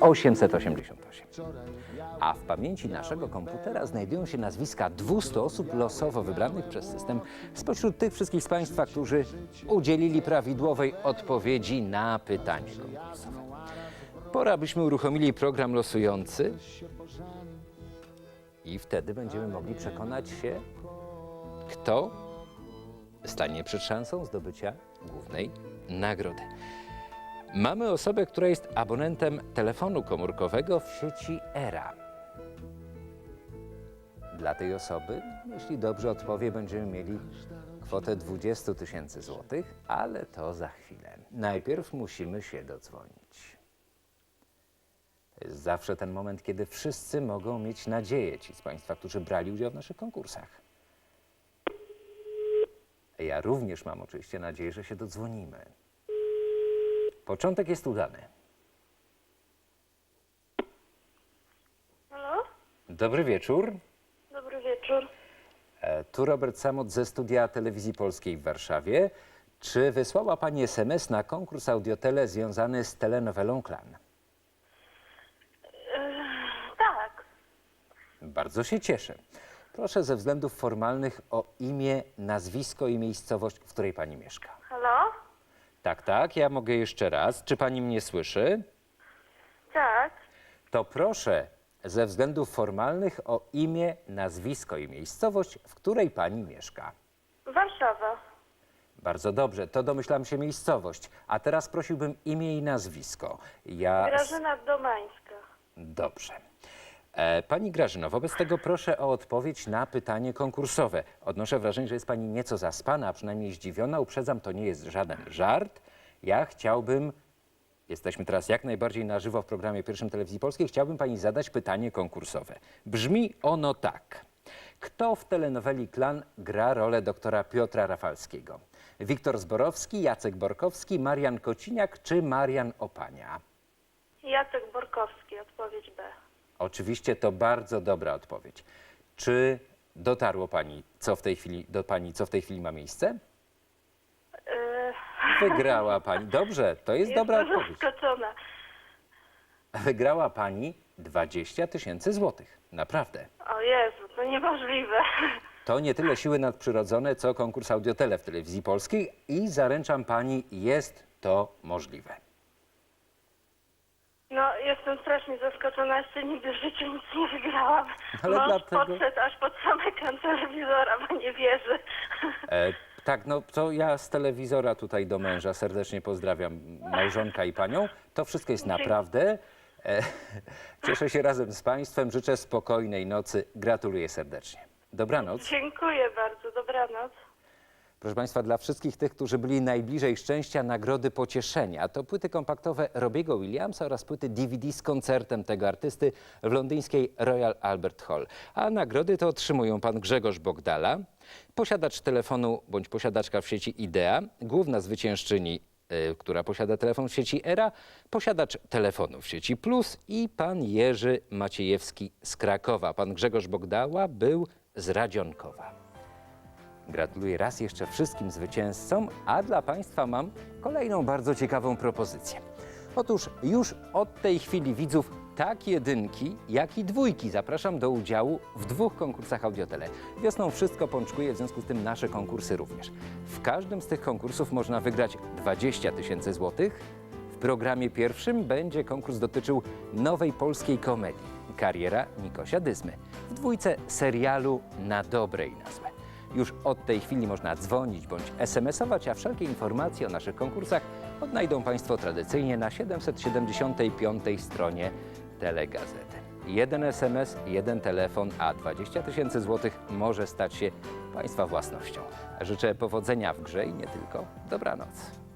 888. A w pamięci naszego komputera znajdują się nazwiska 200 osób losowo wybranych przez system spośród tych wszystkich z Państwa, którzy udzielili prawidłowej odpowiedzi na pytanie konkursowe. Pora, byśmy uruchomili program losujący i wtedy będziemy mogli przekonać się, kto stanie przed szansą zdobycia głównej nagrody. Mamy osobę, która jest abonentem telefonu komórkowego w sieci ERA. Dla tej osoby, jeśli dobrze odpowie, będziemy mieli kwotę 20 tysięcy złotych, ale to za chwilę. Najpierw musimy się dodzwonić. To jest zawsze ten moment, kiedy wszyscy mogą mieć nadzieję, ci z Państwa, którzy brali udział w naszych konkursach. Ja również mam oczywiście nadzieję, że się dodzwonimy. Początek jest udany. Halo? Dobry wieczór. Dobry wieczór. E, Tu Robert Samot ze studia Telewizji Polskiej w Warszawie. Czy wysłała Pani SMS na konkurs Audiotele związany z telenowelą Klan? Tak. Bardzo się cieszę. Proszę ze względów formalnych o imię, nazwisko i miejscowość, w której Pani mieszka. Tak, tak, ja mogę jeszcze raz. Czy Pani mnie słyszy? Tak. To proszę ze względów formalnych o imię, nazwisko i miejscowość, w której Pani mieszka. Warszawa. Bardzo dobrze, to domyślam się miejscowość. A teraz prosiłbym imię i nazwisko. Ja. Grażyna Domańska. Dobrze. E, pani Grażyno, wobec tego proszę o odpowiedź na pytanie konkursowe. Odnoszę wrażenie, że jest Pani nieco zaspana, a przynajmniej zdziwiona. Uprzedzam, to nie jest żaden żart. Ja chciałbym, jesteśmy teraz jak najbardziej na żywo w programie Pierwszym Telewizji Polskiej, chciałbym Pani zadać pytanie konkursowe. Brzmi ono tak. Kto w telenoweli Klan gra rolę doktora Piotra Rafalskiego? Wiktor Zborowski, Jacek Borkowski, Marian Kociniak czy Marian Opania? Jacek Borkowski, odpowiedź B. Oczywiście to bardzo dobra odpowiedź. Czy dotarło pani, co w tej chwili, do pani, co w tej chwili ma miejsce? Yy, Wygrała pani. Dobrze, to jest dobra odpowiedź. zaskoczona. Wygrała pani 20 tysięcy złotych. Naprawdę. O Jezu, to niemożliwe. To nie tyle siły nadprzyrodzone, co konkurs Audiotele w telewizji polskiej i zaręczam pani, jest to możliwe. Jestem strasznie zaskoczona. Jeszcze nigdy w życiu nic nie wygrałam. Ale Mąż dlatego- podszedł aż pod sam ekran telewizora, bo nie wierzy. E, tak, no to ja z telewizora tutaj do męża serdecznie pozdrawiam małżonka i panią. To wszystko jest naprawdę. E, cieszę się razem z państwem, życzę spokojnej nocy, gratuluję serdecznie. Dobranoc. Dziękuję bardzo. Dobranoc. Proszę Państwa, dla wszystkich tych, którzy byli najbliżej szczęścia, nagrody pocieszenia. To płyty kompaktowe Robiego Williamsa oraz płyty DVD z koncertem tego artysty w londyńskiej Royal Albert Hall. A nagrody to otrzymują pan Grzegorz Bogdala, posiadacz telefonu bądź posiadaczka w sieci IDEA, główna zwyciężczyni, y, która posiada telefon w sieci ERA, posiadacz telefonu w sieci Plus i pan Jerzy Maciejewski z Krakowa. Pan Grzegorz Bogdała był z Radzionkowa. Gratuluję raz jeszcze wszystkim zwycięzcom, a dla Państwa mam kolejną bardzo ciekawą propozycję. Otóż już od tej chwili widzów tak jedynki, jak i dwójki zapraszam do udziału w dwóch konkursach Audiotele. Wiosną wszystko pączkuje, w związku z tym nasze konkursy również. W każdym z tych konkursów można wygrać 20 tysięcy złotych. W programie pierwszym będzie konkurs dotyczył nowej polskiej komedii Kariera Nikosia Dyzmy. W dwójce serialu Na dobre i. Już od tej chwili można dzwonić bądź SMS-ować, a wszelkie informacje o naszych konkursach odnajdą Państwo tradycyjnie na 775 stronie Telegazety. Jeden SMS, jeden telefon, a 20 tysięcy złotych może stać się Państwa własnością. Życzę powodzenia w grze i nie tylko. Dobranoc.